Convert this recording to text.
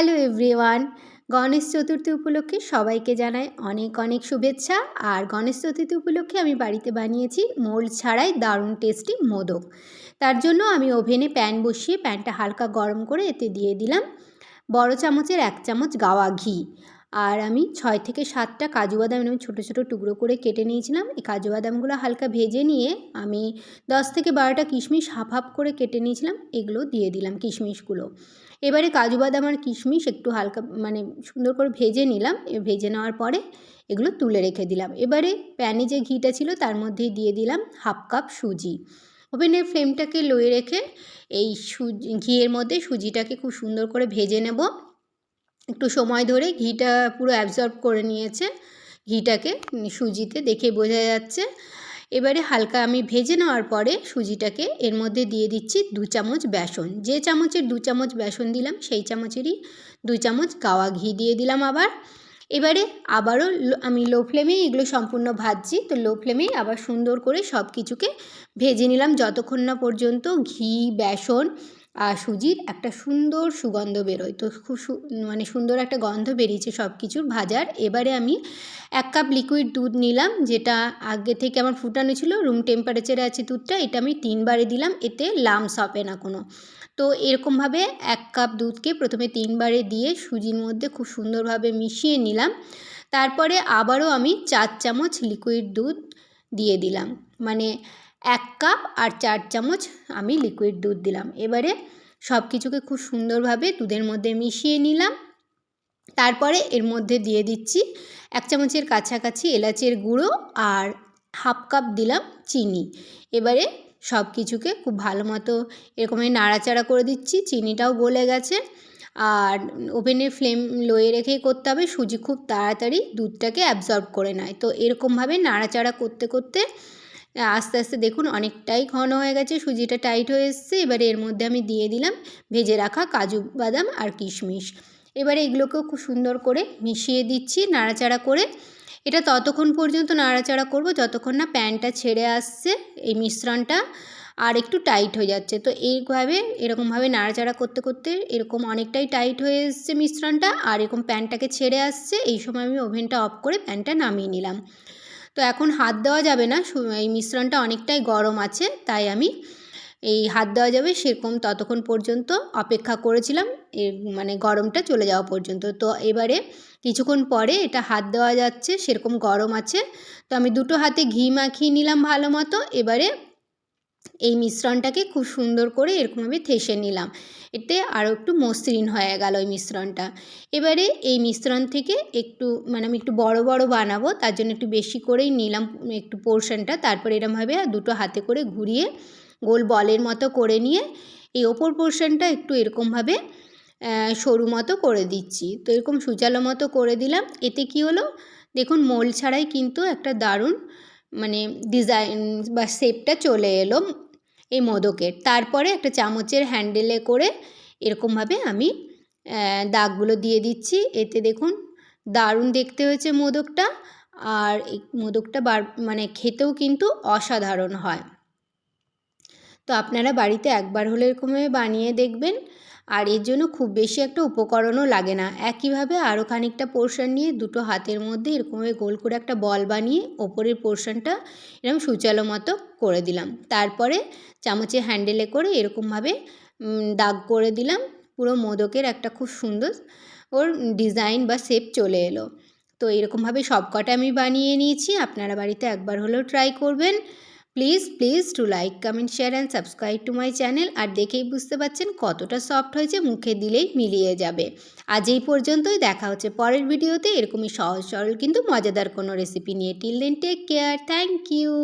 Hello everyone, Ganesh Chaturthi উপলক্ষে সবাইকে জানাই অনেক অনেক শুভেচ্ছা। আর গণেশ চতুর্থী উপলক্ষে আমি বাড়িতে বানিয়েছি মোল ছাড়াই দারুণ টেস্টি মোদক। তার জন্য আমি ওভেনে প্যান বসিয়ে প্যানটা হালকা গরম করে এতে দিয়ে দিলাম। বড় চামচের এক চামচ গাওয়া ঘি। আর আমি ছয় থেকে সাতটা কাজু বাদাম আমি ছোটো ছোটো টুকরো করে কেটে নিয়েছিলাম। এই কাজু বাদামগুলো হালকা ভেজে নিয়ে আমি দশ থেকে বারোটা কিশমিশ হাফ হাফ করে কেটে নিয়েছিলাম। এগুলো দিয়ে দিলাম কিশমিশগুলো। এবারে কাজু বাদাম আর কিশমিশ একটু হালকা মানে সুন্দর করে ভেজে নিলাম। ভেজে নেওয়ার পরে এগুলো তুলে রেখে দিলাম। এবারে প্যানে যে ঘিটা ছিল তার মধ্যেই দিয়ে দিলাম হাফ কাপ সুজি। ওভেনের ফ্লেমটাকে লোয়ে রেখে এই সুজি, ঘিয়ের মধ্যে সুজিটাকে খুব সুন্দর করে ভেজে নেব। একটু সময় ধরে ঘিটা পুরো অ্যাবজর্ব করে নিয়েছে। ঘিটাকে সুজিতে দেখে বোঝা যাচ্ছে। এবারে হালকা আমি ভেজে নেওয়ার পরে সুজিটাকে এর মধ্যে দিয়ে দিচ্ছি দু চামচ বেসন। যে চামচের দু চামচ বেসন দিলাম, সেই চামচেরই দু চামচ গাওয়া ঘি দিয়ে দিলাম আবার। এবারে আবারও আমি লো ফ্লেমেই এগুলো সম্পূর্ণ ভাজছি, তো লো ফ্লেমেই আবার সুন্দর করে সব কিছুকে ভেজে নিলাম। যতক্ষণ না পর্যন্ত ঘি, বেসন সুজির একটা সুন্দর সুগন্ধ বেরোয়। তো খুব মানে সুন্দর একটা গন্ধ বেরিয়েছে সব কিছুর ভাজার এবারে আমি এক কাপ লিকুইড দুধ নিলাম, যেটা আগে থেকে আমার ফুটানো ছিল। রুম টেম্পারেচারে আছে দুধটা, এটা আমি তিনবারে দিলাম। এতে লামস হবে না কোনো। তো এরকমভাবে এক কাপ দুধকে প্রথমে তিনবারে দিয়ে সুজির মধ্যে খুব সুন্দরভাবে মিশিয়ে নিলাম। তারপরে আবারও আমি চার চামচ লিকুইড দুধ দিয়ে দিলাম। মানে এক কাপ আর চার চামচ আমি লিকুইড দুধ দিলাম। এবারে সব কিছুকে খুব সুন্দরভাবে দুধের মধ্যে মিশিয়ে নিলাম। তারপরে এর মধ্যে দিয়ে দিচ্ছি এক চামচের কাছাকাছি এলাচের গুঁড়ো আর হাফ কাপ দিলাম চিনি। এবারে সব কিছুকে খুব ভালো মতো এরকমই নাড়াচাড়া করে দিচ্ছি, চিনিটাও গলে গেছে। আর ওভেনের ফ্লেম লোয়ে রেখেই করতে হবে, সুজি খুব তাড়াতাড়ি দুধটাকে অ্যাবজর্ব করে নেয়। তো এরকমভাবে নাড়াচাড়া করতে করতে আস্তে আস্তে দেখুন অনেকটাই ঘন হয়ে গেছে, সুজিটা টাইট হয়ে এসছে। এবারে এর মধ্যে আমি দিয়ে দিলাম ভেজে রাখা কাজু বাদাম আর কিশমিশ। এবারে এগুলোকেও খুব সুন্দর করে মিশিয়ে দিচ্ছি নাড়াচাড়া করে। এটা ততক্ষণ পর্যন্ত নাড়াচাড়া করব, যতক্ষণ না প্যানটা ছেড়ে আসছে, এই মিশ্রণটা আর একটু টাইট হয়ে যাচ্ছে। তো এইভাবে, এরকমভাবে নাড়াচাড়া করতে করতে এরকম অনেকটাই টাইট হয়ে এসছে মিশ্রণটা আর এরকম প্যানটাকে ছেড়ে আসছে, এই সময় আমি ওভেনটা অফ করে প্যানটা নামিয়ে নিলাম। তো এখন হাত দেওয়া যাবে না এই মিশ্রণটা অনেকটাই গরম আছে, তাই আমি এই হাত দেওয়া যাবে সেরকম ততক্ষণ পর্যন্ত অপেক্ষা করেছিলাম মানে গরমটা চলে যাওয়া পর্যন্ত। তো এবারে কিছুক্ষণ পরে এটা হাত দেওয়া যাচ্ছে, সেরকম গরম আছে। তো আমি দুটো হাতে ঘি মাখিয়ে নিলাম ভালো মতো, এবারে এই মিশ্রণটাকে খুব সুন্দর করে এরকমভাবে থেসে নিলাম। এতে আরও একটু মসৃণ হয়ে গেল ওই মিশ্রণটা। এবারে এই মিশ্রণ থেকে একটু মানে আমি একটু বড় বড় বানাবো, তার জন্য একটু বেশি করেই নিলাম একটু পোর্শনটা। তারপর এরমভাবে দুটো হাতে করে ঘুরিয়ে গোল বলের মতো করে নিয়ে এই ওপর পোর্শনটা একটু এরকমভাবে সরু মতো করে দিচ্ছি। তো এরকম সুচালো মতো করে দিলাম। এতে কি হলো? দেখুন, মোল ছাড়াই কিন্তু একটা দারুণ মানে ডিজাইন বা শেপটা চলে এলো। এই মোদকের। তারপরে একটা চামচের হ্যান্ডেলে করে এরকমভাবে আমি দাগগুলো দিয়ে দিচ্ছি। এতে দেখুন, দারুণ দেখতে হয়েছে মোদকটা। আর এই মোদকটা বার মানে খেতেও কিন্তু অসাধারণ হয়। তো আপনারা বাড়িতে একবার হলে এরকমভাবে বানিয়ে দেখবেন। আর এর জন্য খুব বেশি একটা উপকরণও লাগে না। একইভাবে আরও খানিকটা পোর্শন নিয়ে দুটো হাতের মধ্যে এরকমভাবে গোল করে একটা বল বানিয়ে ওপরের পোর্শনটা এরকম সুচালো মতো করে দিলাম। তারপরে চামচে হ্যান্ডেলে করে এরকমভাবে দাগ করে দিলাম। পুরো মোদকের একটা খুব সুন্দর ওর ডিজাইন বা শেপ চলে এলো। তো এরকমভাবে সব কটা আমি বানিয়ে নিয়েছি। আপনারা বাড়িতে একবার হলেও ট্রাই করবেন। Please please to like comment share and subscribe to my channel আর দেখেই বুঝতে পারছেন কতটা সফট হয়েছে মুখে দিলেই মিলিয়ে যাবে। আজ এই পর্যন্তই, দেখা হচ্ছে পরের ভিডিওতে এরকমই সহজ সরল কিন্তু মজাদার কোনো রেসিপি নিয়ে। Till then take care thank you